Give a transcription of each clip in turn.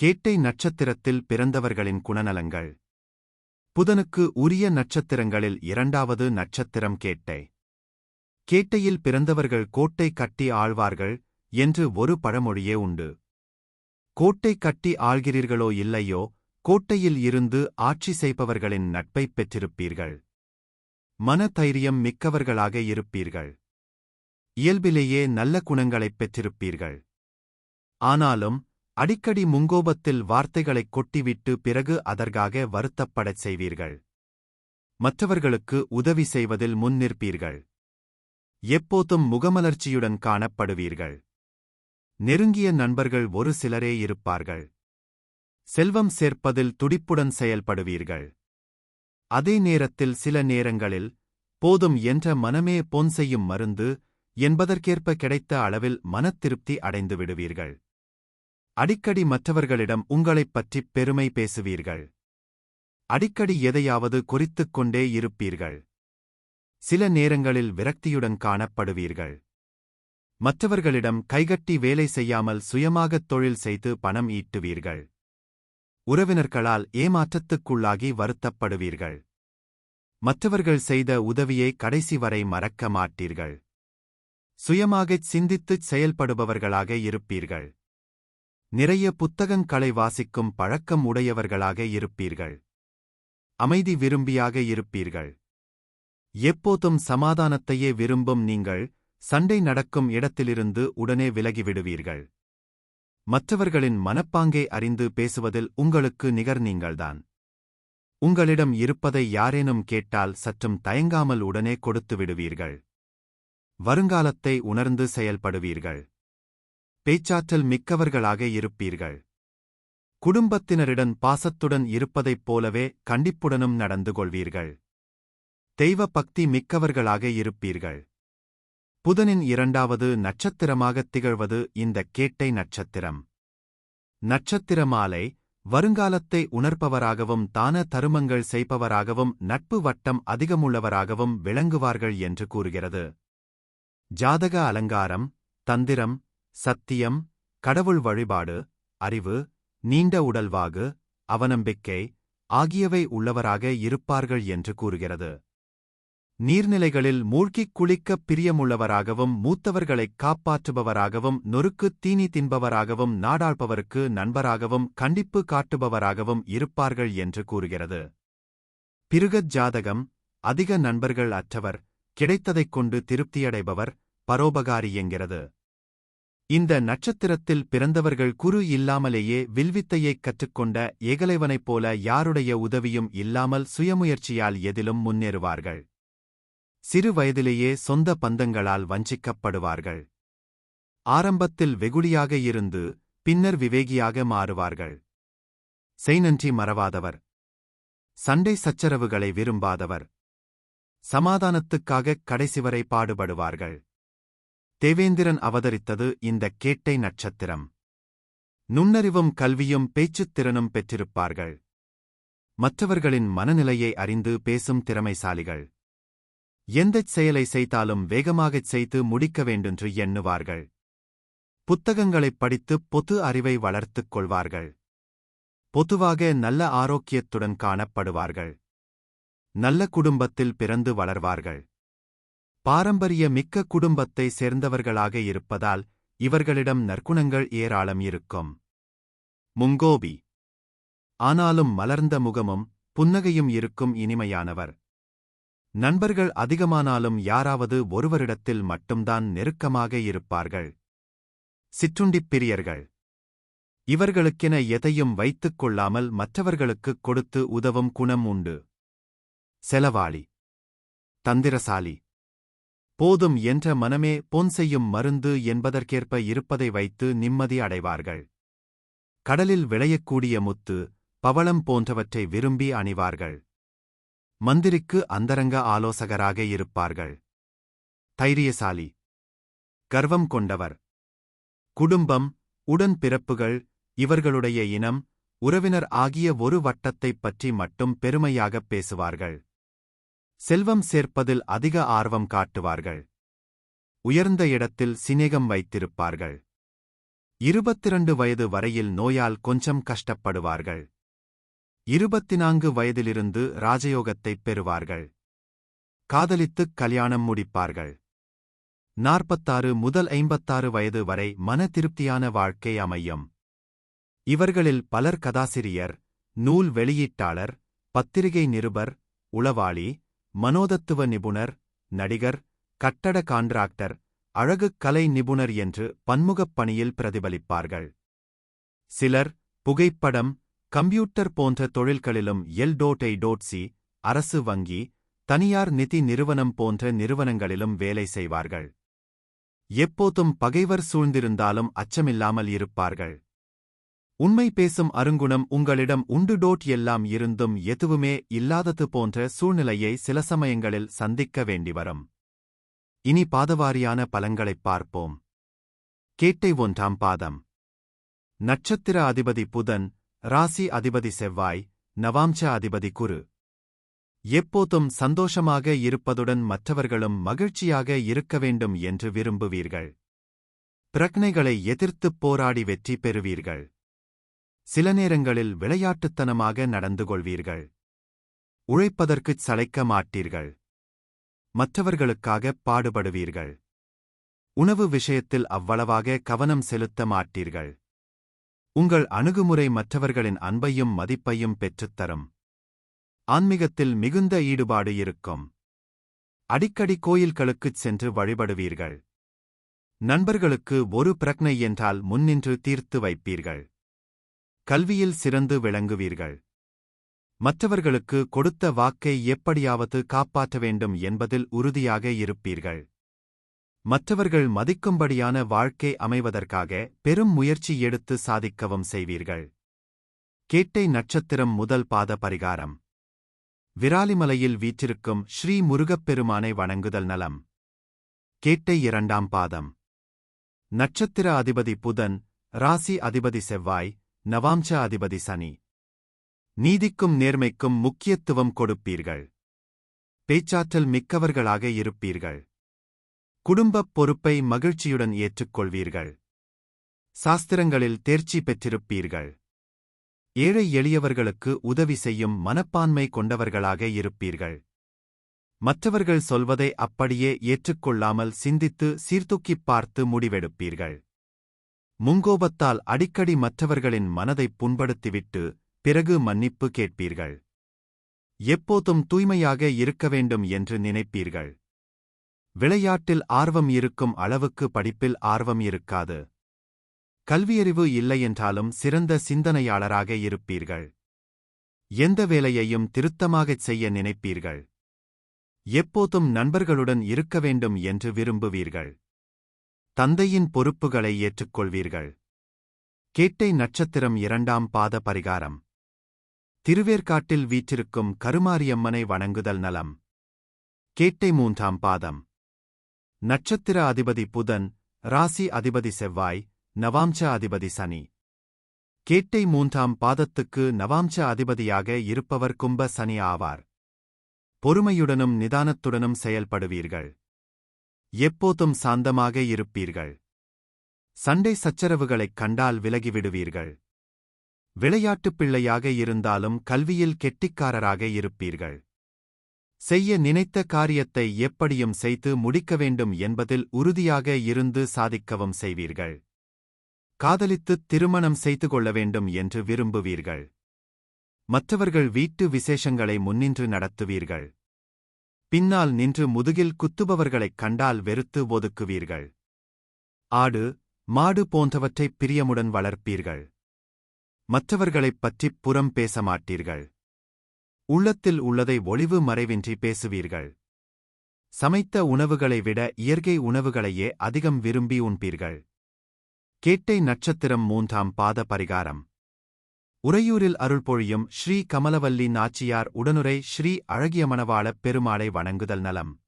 கேட்டை நட்சத்திரத்தில் பிறந்தவர்களின் குணநலங்கள். புதனுக்கு உரிய நட்சத்திரங்களில் இரண்டாவது நட்சத்திரம் கேட்டை. கேட்டையில் பிறந்தவர்கள் கோட்டை கட்டி ஆழ்வார்கள் என்று ஒரு பழமொழியே உண்டு. கோட்டை கட்டி ஆள்கிறீர்களோ இல்லையோ கோட்டையில் இருந்து ஆட்சி செய்பவர்களின் நட்பைப் பெற்றிருப்பீர்கள். மனதைரியம் மிக்கவர்களாக இருப்பீர்கள். இயல்பிலேயே நல்ல குணங்களைப் பெற்றிருப்பீர்கள். ஆனாலும் அடிக்கடி முங்கோபத்தில் வார்த்தைகளைக் கொட்டிவிட்டு பிறகு அதற்காக வருத்தப்படச் செய்வீர்கள். மற்றவர்களுக்கு உதவி செய்வதில் முன்னிற்பீர்கள் எப்போதும் முகமலர்ச்சியுடன் காணப்படுவீர்கள். நெருங்கிய நண்பர்கள் ஒரு சிலரே இருப்பார்கள். செல்வம் சேர்ப்பதில் துடிப்புடன் செயல்படுவீர்கள். அதே நேரத்தில் சில நேரங்களில் போதும் என்ற மனமே பொன் செய்யும் மருந்து என்பதற்கேற்ப கிடைத்த அளவில் மனத்திருப்தி அடைந்து விடுவீர்கள் அடிக்கடி மற்றவர்களிடம் உங்களைப் பற்றிப் பெருமை பேசுவீர்கள். அடிக்கடி எதையாவது குறித்துக் கொண்டே இருப்பீர்கள். சில நேரங்களில் விரக்தியுடன் காணப்படுவீர்கள். மற்றவர்களிடம் கைகட்டி வேலை செய்யாமல் சுயமாகத் தொழில் செய்து பணம் ஈட்டுவீர்கள். உறவினர்களால் ஏமாற்றத்துக்குள்ளாகி வருத்தப்படுவீர்கள். மற்றவர்கள் செய்த உதவியை கடைசி வரை மறக்க மாட்டீர்கள். சுயமாகச் சிந்தித்துச் செயல்படுபவர்களாக இருப்பீர்கள். நிறைய புத்தகங்களை வாசிக்கும் பழக்கம் உடையவர்களாக இருப்பீர்கள். அமைதி விரும்பியாக இருப்பீர்கள். எப்போதும் சமாதானத்தையே விரும்பும் நீங்கள் சண்டை நடக்கும் இடத்திலிருந்து உடனே விலகிவிடுவீர்கள். மற்றவர்களின் மனப்பாங்கை அறிந்து பேசுவதில் உங்களுக்கு நிகர் நீங்கள்தான். உங்களிடம் இருப்பதை யாரேனும் கேட்டால் சற்றும் தயங்காமல் உடனே கொடுத்து விடுவீர்கள் வருங்காலத்தை உணர்ந்து செயல்படுவீர்கள். பேச்சாற்றல் மிக்கவர்களாக இருப்பீர்கள். குடும்பத்தினரிடம் பாசத்துடன் இருப்பதைப் போலவே கண்டிப்புடனும் நடந்து கொள்வீர்கள். தெய்வ பக்தி மிக்கவர்களாக இருப்பீர்கள். புதனின் இரண்டாவது நட்சத்திரமாகத் திகழ்வது இந்த கேட்டை நட்சத்திரம். நட்சத்திர மாலை வருங்காலத்தை உணர்ப்பவராகவும் தான தருமங்கள் செய்பவராகவும் நட்பு வட்டம் அதிகமுள்ளவராகவும் விளங்குவார்கள் என்று கூறுகிறது. ஜாதக அலங்காரம் தந்திரம் சத்தியம் கடவுள் வழிபாடு அறிவு நீண்ட உடல்வாகு அவநம்பிக்கை ஆகியவை உள்ளவராக இருப்பார்கள் என்று கூறுகிறது. நீர்நிலைகளில் மூழ்கிக் குளிக்கப் பிரியமுள்ளவராகவும் மூத்தவர்களைக் காப்பாற்றுபவராகவும் நொறுக்குத் தீனி தின்பவராகவும் நாடாள்பவருக்கு நண்பராகவும் கண்டிப்பு காட்டுபவராகவும் இருப்பார்கள் என்று கூறுகிறது. பிருகத் ஜாதகம் அதிக நண்பர்கள் அற்றவர் கிடைத்ததைக் கொண்டு திருப்தியடைபவர் பரோபகாரி என்கிறது. இந்த நட்சத்திரத்தில் பிறந்தவர்கள் குரு இல்லாமலேயே வில்வித்தையைக் கற்றுக்கொண்ட ஏகலைவனைப் போல யாருடைய உதவியும் இல்லாமல் சுயமுயற்சியால் எதிலும் முன்னேறுவார்கள். சிறு வயதிலேயே சொந்த பந்தங்களால் வஞ்சிக்கப்படுவார்கள். ஆரம்பத்தில் வெகுளியாக இருந்து பின்னர் விவேகியாக மாறுவார்கள். செய்நன்றி மறவாதவர். சண்டை சச்சரவுகளை விரும்பாதவர். சமாதானத்துக்காக கடைசிவரை பாடுபடுவார்கள். தேவேந்திரன் அவதரித்தது இந்த கேட்டை நட்சத்திரம். நுண்ணறிவும் கல்வியும் பேச்சுத் திறனும் பெற்றிருப்பார்கள். மற்றவர்களின் மனநிலையை அறிந்து பேசும் திறமைசாலிகள். எந்தச் செயலை செய்தாலும் வேகமாகச் செய்து முடிக்க வேண்டென்று எண்ணுவார்கள். புத்தகங்களைப் படித்து பொது அறிவை வளர்த்துக் கொள்வார்கள். பொதுவாக நல்ல ஆரோக்கியத்துடன் காணப்படுவார்கள். நல்ல குடும்பத்தில் பிறந்து வளர்வார்கள். பாரம்பரிய மிக்க குடும்பத்தை சேர்ந்தவர்களாக இருப்பதால் இவர்களிடம் நற்குணங்கள் ஏராளம் இருக்கும். முங்கோபி. ஆனாலும் மலர்ந்த முகமும் புன்னகையும் இருக்கும் இனிமையானவர். நண்பர்கள் அதிகமானாலும் யாராவது ஒருவரிடத்தில் மட்டும்தான் நெருக்கமாக இருப்பார்கள். சிற்றுண்டிப் பிரியர்கள். இவர்களுக்கென எதையும் வைத்துக் கொள்ளாமல் மற்றவர்களுக்குக் கொடுத்து உதவும் குணம் உண்டு. செலவாளி. தந்திரசாலி. போதும் என்ற மனமே பொன் செய்யும் மருந்து என்பதற்கேற்ப இருப்பதை வைத்து நிம்மதி அடைவார்கள். கடலில் விளையக்கூடிய முத்து பவளம் போன்றவற்றை விரும்பி அணிவார்கள். மந்திரிக்கு அந்தரங்க ஆலோசகராக இருப்பார்கள். தைரியசாலி கர்வம் கொண்டவர். குடும்பம் உடன் பிறப்புகள் இவர்களுடைய இனம் உறவினர் ஆகிய ஒரு வட்டத்தைப் பற்றி மட்டும் பெருமையாகப் பேசுவார்கள். செல்வம் சேர்ப்பதில் அதிக ஆர்வம் காட்டுவார்கள். உயர்ந்த இடத்தில் சிநேகம் வைத்திருப்பார்கள். இருபத்திரண்டு வயது வரையில் நோயால் கொஞ்சம் கஷ்டப்படுவார்கள். இருபத்தி நான்கு வயதிலிருந்து ராஜயோகத்தைப் பெறுவார்கள். காதலித்துக் கல்யாணம் முடிப்பார்கள். நாற்பத்தாறு முதல் ஐம்பத்தாறு வயது வரை மன திருப்தியான வாழ்க்கை அமையும். இவர்களில் பலர் கதாசிரியர் நூல் வெளியீட்டாளர் பத்திரிகை நிருபர் உளவாளி மனோதத்துவ நிபுணர் நடிகர் கட்டட கான்ட்ராக்டர் அழகுக் கலை நிபுணர் என்று பன்முகப் பணியில் பிரதிபலிப்பார்கள். சிலர் புகைப்படம் கம்ப்யூட்டர் போன்ற தொழில்களிலும் L dot I dot C அரசு வங்கி தனியார் நிதி நிறுவனம் போன்ற நிறுவனங்களிலும் வேலை செய்வார்கள். எப்போதும் பகைவர் சூழ்ந்திருந்தாலும் அச்சமில்லாமல் இருப்பார்கள். உண்மை பேசும் அருங்குணம் உங்களிடம் உண்டு டோட் எல்லாம் இருந்தும் எதுவுமே இல்லாதது போன்ற சூழ்நிலையை சில சமயங்களில் சந்திக்க வேண்டி வரும். இனி பாதவாரியான பலங்களைப் பார்ப்போம். கேட்டை ஒன்றாம் பாதம். நட்சத்திர அதிபதி புதன் ராசி அதிபதி செவ்வாய் நவாம்ச அதிபதி குரு. எப்போதும் சந்தோஷமாக இருப்பதுடன் மற்றவர்களும் மகிழ்ச்சியாக இருக்க வேண்டும் என்று விரும்புவீர்கள். பிரக்னைகளை எதிர்த்துப் போராடி வெற்றி பெறுவீர்கள். சில நேரங்களில் விளையாட்டுத்தனமாக நடந்து கொள்வீர்கள். உழைப்பதற்குச் சளைக்க மாட்டீர்கள். மற்றவர்களுக்காக பாடுபடுவீர்கள். உணவு விஷயத்தில் அவ்வளவாக கவனம் செலுத்த மாட்டீர்கள். உங்கள் அணுகுமுறை மற்றவர்களின் அன்பையும் மதிப்பையும் பெற்றுத்தரும் ஆன்மீகத்தில் மிகுந்த ஈடுபாடு இருக்கும். அடிக்கடி கோயில்களுக்குச் சென்று வழிபடுவீர்கள். நண்பர்களுக்கு ஒரு பிரக்னை என்றால் முன்னின்று தீர்த்து வைப்பீர்கள். கல்வியில் சிறந்து விளங்குவீர்கள். மற்றவர்களுக்கு கொடுத்த வாக்கை எப்படியாவது காப்பாற்ற வேண்டும் என்பதில் உறுதியாக இருப்பீர்கள். மற்றவர்கள் மதிக்கும்படியான வாழ்க்கை அமைவதற்காக பெரும் முயற்சி எடுத்து சாதிக்கவும் செய்வீர்கள். கேட்டை நட்சத்திரம் முதல் பாத பரிகாரம். விராலிமலையில் வீற்றிருக்கும் ஸ்ரீ முருகப்பெருமானை வணங்குதல் நலம். கேட்டை இரண்டாம் பாதம். நட்சத்திர அதிபதி புதன் ராசி அதிபதி செவ்வாய் நவாம்ச அதிபதி சனி. நீதிக்கும் நேர்மைக்கும் முக்கியத்துவம் கொடுப்பீர்கள். பேச்சாற்றல் மிக்கவர்களாக இருப்பீர்கள். குடும்பப் பொறுப்பை மகிழ்ச்சியுடன் ஏற்றுக்கொள்வீர்கள். சாஸ்திரங்களில் தேர்ச்சி பெற்றிருப்பீர்கள். ஏழை எளியவர்களுக்கு உதவி செய்யும் மனப்பான்மை கொண்டவர்களாக இருப்பீர்கள். மற்றவர்கள் சொல்வதை அப்படியே ஏற்றுக்கொள்ளாமல் சிந்தித்து சீர்தூக்கிப் பார்த்து முடிவெடுப்பீர்கள். முங்கோபத்தால் அடிக்கடி மற்றவர்களின் மனதைப் புண்படுத்திவிட்டு பிறகு மன்னிப்பு கேட்பீர்கள். எப்போதும் தூய்மையாக இருக்க வேண்டும் என்று நினைப்பீர்கள். விளையாட்டில் ஆர்வம் இருக்கும் அளவுக்கு படிப்பில் ஆர்வம் இருக்காது. கல்வியறிவு இல்லையென்றாலும் சிறந்த சிந்தனையாளராக இருப்பீர்கள். எந்த வேலையையும் திருத்தமாகச் செய்ய நினைப்பீர்கள். எப்போதும் நண்பர்களுடன் இருக்க வேண்டும் என்று விரும்புவீர்கள். தந்தையின் பொறுப்புகளை ஏற்றுக்கொள்வீர்கள். கேட்டை நட்சத்திரம் இரண்டாம் பாத பரிகாரம். திருவேற்காட்டில் வீற்றிருக்கும் கருமாரியம்மனை வணங்குதல் நலம். கேட்டை மூன்றாம் பாதம். நட்சத்திர அதிபதி புதன் ராசி அதிபதி செவ்வாய் நவாம்ச அதிபதி சனி. கேட்டை மூன்றாம் பாதத்துக்கு நவாம்ச அதிபதியாக இருப்பவர் கும்ப சனி ஆவார். பொறுமையுடனும் நிதானத்துடனும் செயல்படுவீர்கள். எப்போதும் சாந்தமாக இருப்பீர்கள். சண்டை சச்சரவுகளைக் கண்டால் விலகிவிடுவீர்கள். விளையாட்டுப் பிள்ளையாக இருந்தாலும் கல்வியில் கெட்டிக்காரராக இருப்பீர்கள். செய்ய நினைத்த காரியத்தை எப்படியும் செய்து முடிக்க வேண்டும் என்பதில் உறுதியாக இருந்து சாதிக்கவும் செய்வீர்கள். காதலித்துத் திருமணம் செய்து கொள்ள வேண்டும் என்று விரும்புவீர்கள். மற்றவர்கள் வீட்டு விசேஷங்களை முன்னின்று நடத்துவீர்கள். பின்னால் நின்று முதுகில் குத்துபவர்களைக் கண்டால் வெறுத்து ஒதுக்குவீர்கள். ஆடு மாடு போன்றவற்றைப் பிரியமுடன் வளர்ப்பீர்கள். மற்றவர்களைப் பற்றிப் புறம் பேச மாட்டீர்கள் உள்ளத்தில் உள்ளதை ஒளிவு மறைவின்றி பேசுவீர்கள். சமைத்த உணவுகளை விட இயற்கை உணவுகளையே அதிகம் விரும்பி உண்பீர்கள். கேட்டை நட்சத்திரம் மூன்றாம் பாத பரிகாரம் உறையூரில் அருள்பொழியும் ஸ்ரீ கமலவல்லி நாச்சியார் உடனுரை ஸ்ரீ அழகிய மணவாளப் பெருமாளை வணங்குதல் நலம்.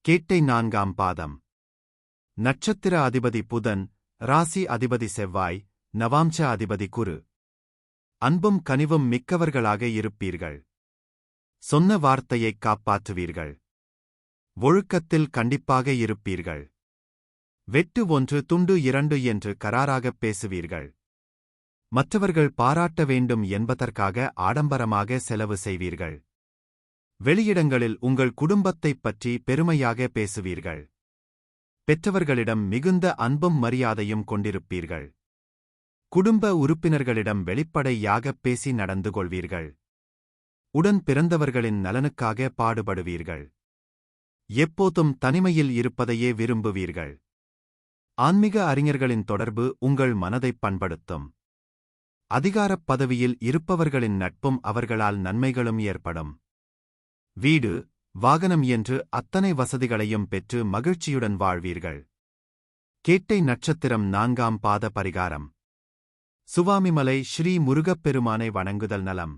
கேட்டை நான்காம் பாதம். நட்சத்திர அதிபதி புதன் ராசி அதிபதி செவ்வாய் நவாம்ச அதிபதி குரு. அன்பும் கனிவும் மிக்கவர்களாக இருப்பீர்கள். சொன்ன வார்த்தையைக் காப்பாற்றுவீர்கள். ஒழுக்கத்தில் கண்டிப்பாக இருப்பீர்கள். வெட்டு ஒன்று துண்டு இரண்டு என்று கராராகப் பேசுவீர்கள். மற்றவர்கள் பாராட்ட வேண்டும் என்பதற்காக ஆடம்பரமாக செலவு செய்வீர்கள். வெளியிடங்களில் உங்கள் குடும்பத்தைப் பற்றி பெருமையாக பேசுவீர்கள். பெற்றவர்களிடம் மிகுந்த அன்பும் மரியாதையும் கொண்டிருப்பீர்கள். குடும்ப உறுப்பினர்களிடம் வெளிப்படையாகப் பேசி நடந்து கொள்வீர்கள். உடன் பிறந்தவர்களின் நலனுக்காக பாடுபடுவீர்கள். எப்போதும் தனிமையில் இருப்பதையே விரும்புவீர்கள். ஆன்மீக அறிஞர்களின் தொடர்பு உங்கள் மனதைப் பண்படுத்தும். அதிகாரப் பதவியில் இருப்பவர்களின் நட்பும் அவர்களால் நன்மைகளும் ஏற்படும். வீடு வாகனம் என்று அத்தனை வசதிகளையும் பெற்று மகிழ்ச்சியுடன் வாழ்வீர்கள். கேட்டை நட்சத்திரம் நான்காம் பாத பரிகாரம் சுவாமிமலை ஸ்ரீ முருகப்பெருமானை வணங்குதல் நலம்.